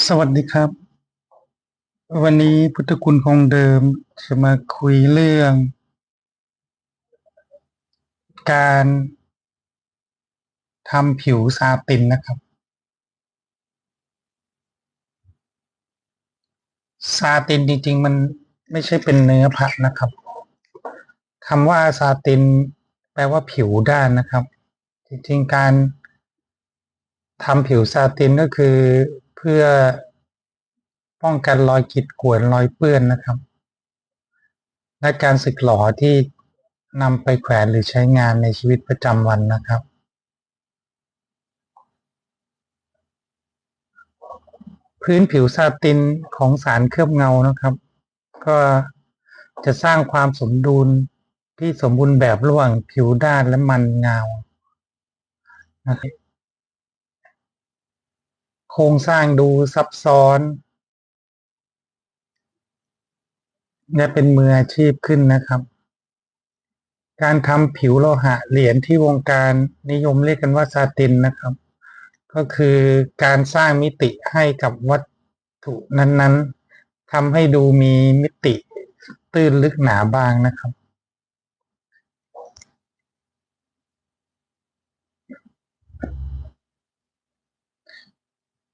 สวัสดีครับ วันนี้พุทธคุณคงเดิมจะมาคุยเรื่อง การทำผิวซาตินนะครับ ซาตินจริง ๆ มันไม่ใช่เป็นเนื้อผ้านะครับคำว่าซาติน แปลว่าผิวด้านนะครับ จริง ๆ การทำผิวซาตินก็คือ พื่อป้องกันรอยขีดข่วนรอยเปื้อนนะครับ และการสึกหลอที่นำไปแขวนหรือใช้งานในชีวิตประจำวันนะครับ พื้นผิวซาตินของสารเคลือบเงานะครับ ก็จะสร้างความสมดุลที่สมบูรณ์แบบระหว่างผิวด้านและมันเงานะครับ โครงสร้างดูซับซ้อนและเป็นมืออาชีพขึ้นนะครับ การทำผิวโลหะเหรียญที่วงการนิยมเรียกกันว่าซาตินนะครับ ก็คือการสร้างมิติให้กับวัตถุนั้นๆทำให้ดูมีมิติตื้นลึกหนาบางนะครับ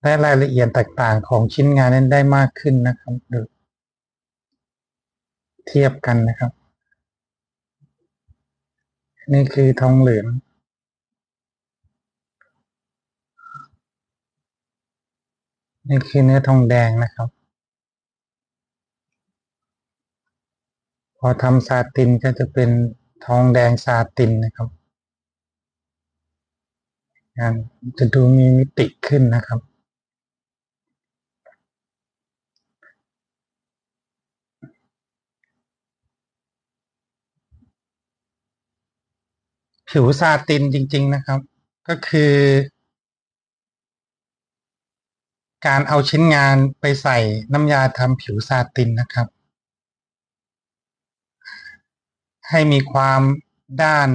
และรายละเอียดต่างๆของชิ้นงานนั้นได้มากขึ้นนะครับดูเทียบกันนะครับ นี่คือทองเหลืองนี่คือเนื้อทองแดงนะครับ พอทำซาตินก็จะเป็นทองแดงซาตินนะครับงานจะดูมีมิติขึ้นนะครับ ผิวซาตินจริง ๆ นะครับ ก็คือ การเอาชิ้นงานไปใส่น้ำยาทำผิวซาตินนะครับ ให้มีความด้าน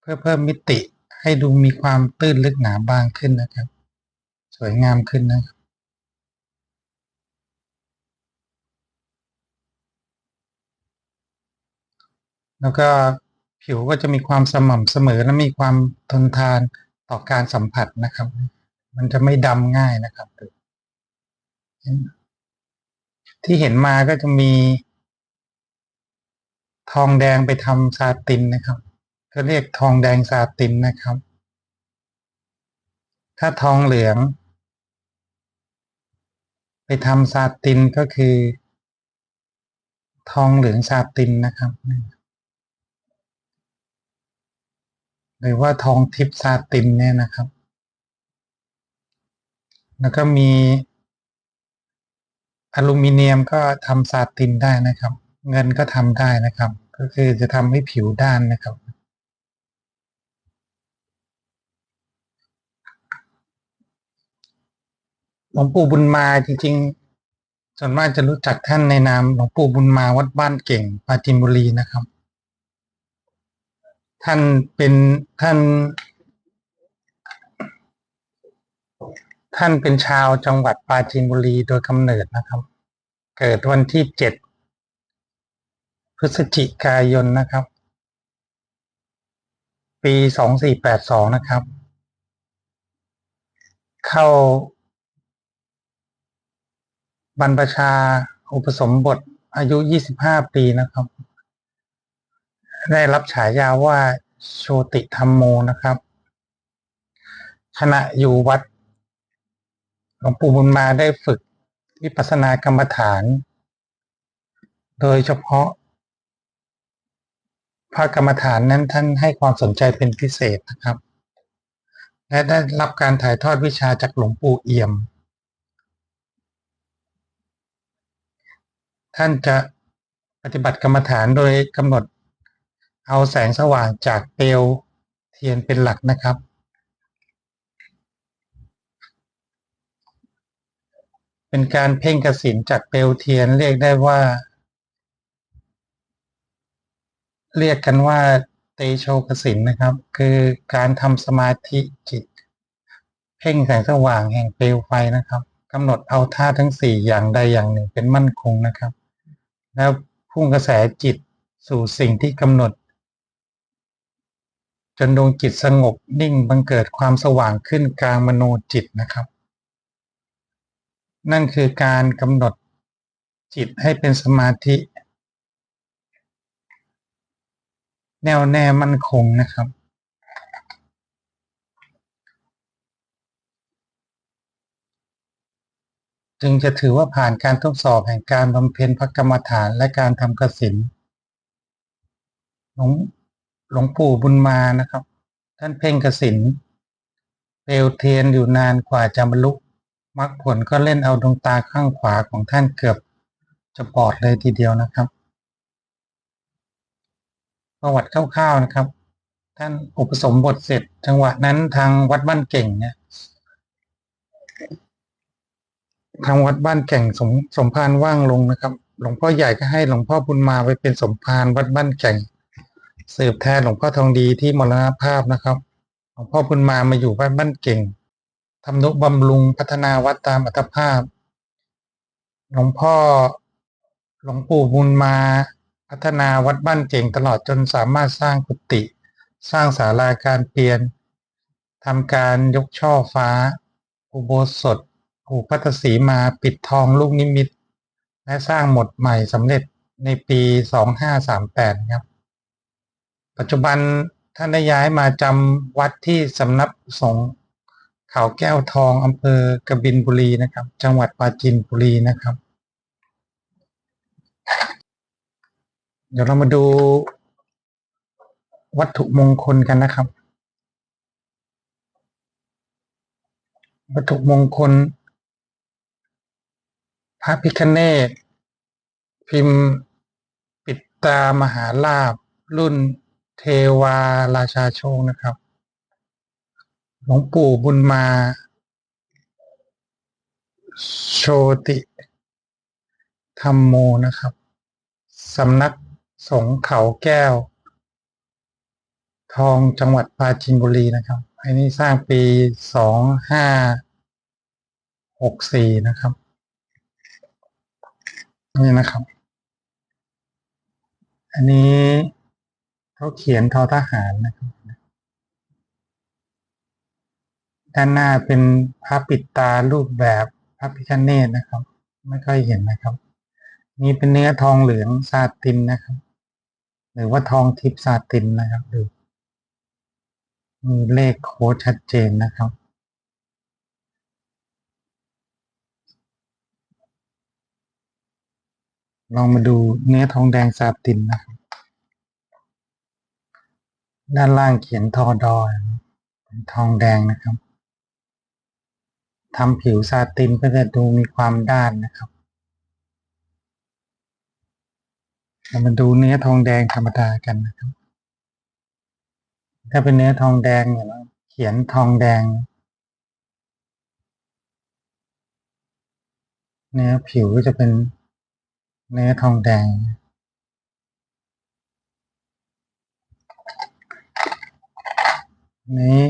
เพื่อเพิ่มมิติ ให้ดูมีความตื้นลึกหนาบางขึ้นนะครับ สวยงามขึ้นนะครับแล้วก็ ผิวก็จะมีความสม่ำเสมอและมีความทนทานต่อการสัมผัสนะครับ มันจะไม่ดำง่ายนะครับ ที่เห็นมาก็จะมี ทองแดงไปทำซาตินนะครับก็เรียกทองแดงซาตินนะครับ ถ้าทองเหลือง ไปทำซาตินก็คือ ทองเหลืองซาตินนะครับ หรือว่าทองทิพซาตินเนี่ยนะครับ แล้วก็มีอลูมิเนียมก็ทำซาตินได้นะครับ เงินก็ทำได้นะครับ ก็คือจะทำให้ผิวด้านนะครับหลวงปู่บุญมาจริงๆส่วนมากจะรู้จักท่านในนามหลวงปู่บุญมาวัดบ้านเก่งปาจินบุรีนะครับ ท่านเป็นท่าน ท่านเป็นชาวจังหวัดปราจีนบุรีโดยกำเนิดนะครับ เกิดวันที่เจ็ดพฤศจิกายนนะครับ ปีสองสี่แปดสองนะครับ เข้า บรรพชาอุปสมบทอายุยี่สิบห้าปีนะครับ ได้รับฉายาว่าโชติธรรมโมนะครับ ขณะอยู่วัดหลวงปู่บุญมาได้ฝึกวิปัสสนากรรมฐาน โดยเฉพาะพระกรรมฐานนั้นท่านให้ความสนใจเป็นพิเศษนะครับ และได้รับการถ่ายทอดวิชาจากหลวงปู่เอี่ยม ท่านจะปฏิบัติกรรมฐานโดยกำหนด เอาแสงสว่างจากเปลวเทียนเป็นหลักนะครับ เป็นการเพ่งกสินจากเปลวเทียนเรียกได้ว่า เรียกกันว่าเตโชกสินนะครับ คือการทำสมาธิจิต เพ่งแสงสว่างแห่งเปลวไฟนะครับกำหนดเอาธาทั้งสี่อย่างใดอย่างหนึ่งเป็นมั่นคงนะครับ แล้วพุ่งกระแสจิตสู่สิ่งที่กำหนด จนดวงจิตสงบนิ่งบังเกิดความสว่างขึ้นกลางมโนจิตนะครับ นั่นคือการกำหนดจิตให้เป็นสมาธิ แน่วแน่มั่นคงนะครับ จึงจะถือว่าผ่านการทดสอบแห่งการบำเพ็ญพระกรรมฐานและการทำกสินหลวง หลวงปู่บุญมานะครับ ท่านเพ่งกสินเปลวเทียนอยู่นานกว่าจะบรรลุมรรคผลก็เล่นเอาดวงตาข้างขวาของท่านเกือบจะบอดเลยทีเดียวนะครับ ประวัติคร่าวๆนะครับ ท่านอุปสมบทเสร็จ จังหวะนั้นทางวัดบ้านเก่งเนี่ยทางวัดบ้านแก่งสมสมภารว่างลงนะครับ หลวงพ่อใหญ่ก็ให้หลวงพ่อบุญมาไปเป็นสมภารวัดบ้านแก่ง สืบแทนหลวงพ่อทองดีที่มรณภาพนะครับหลวงพ่อบุญมามาอยู่วัดบ้านเก่งทำนุบำรุงพัฒนาวัดตามอัตภาพ หลวงพ่อหลวงปู่บุญมาพัฒนาวัดบ้านเก่งตลอดจนสามารถสร้างกุฏิสร้างศาลาการเปลี่ยนทำการยกช่อฟ้า อุโบสถผูกพัทสีมาปิดทองลูกนิมิต และสร้างหมดใหม่สำเร็จในปี 2538 ครับ ปัจจุบันท่านได้ย้ายมาจำวัดที่สำนักสงฆ์เขาแก้วทองอำเภอกบินบุรีนะครับ จังหวัดปราจีนบุรีนะครับ เดี๋ยวเรามาดูวัตถุมงคลกันนะครับ วัตถุมงคล พระพิคเนตพิมพ์ปิดตามหาลาบรุ่น เทวาราชาโชคนะครับ หลวงปู่บุญมา โชติธรรมโมนะครับ สำนักสงเขาแก้ว ทองจังหวัดปราจีนบุรีนะครับ อันนี้สร้างปีสองห้าหกสี่นะครับ นี่นะครับ อันนี้ เขาเขียนทอทหารนะครับด้านหน้าเป็นพระปิดตารูปแบบพระพิฆเนศนะครับ ไม่ค่อยเห็นนะครับ นี่เป็นเนื้อทองเหลืองซาตินนะครับ หรือว่าทองทิพซาตินนะครับดูมีเลขโค้ดชัดเจนนะครับลองมาดูเนื้อทองแดงซาตินนะครับ ด้านล่างเขียนทอดอยเป็นทองแดงนะครับทำผิวซาตินก็จะดูมีความด้านนะครับเรามาดูเนื้อทองแดงธรรมดากันนะครับ ถ้าเป็นเนื้อทองแดงเนี่ยเราเขียนทองแดง เนื้อผิวก็จะเป็นเนื้อทองแดง นี้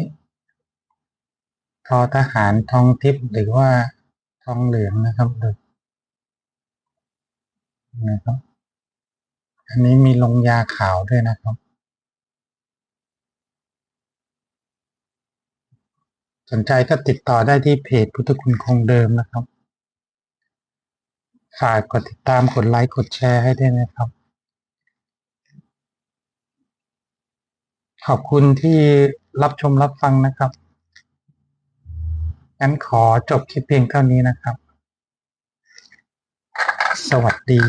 ทอทหารทองทิพย์หรือว่าทองเหลืองนะครับดูนะครับ อันนี้มีลงยาขาวด้วยนะครับ สนใจก็ติดต่อได้ที่เพจพุทธคุณคงเดิมนะครับ ฝากกดติดตามกดไลค์กดแชร์ให้ด้วยนะครับ ขอบคุณที่รับชมรับฟังนะครับ งั้นขอจบคลิปเพียงเท่านี้นะครับ สวัสดี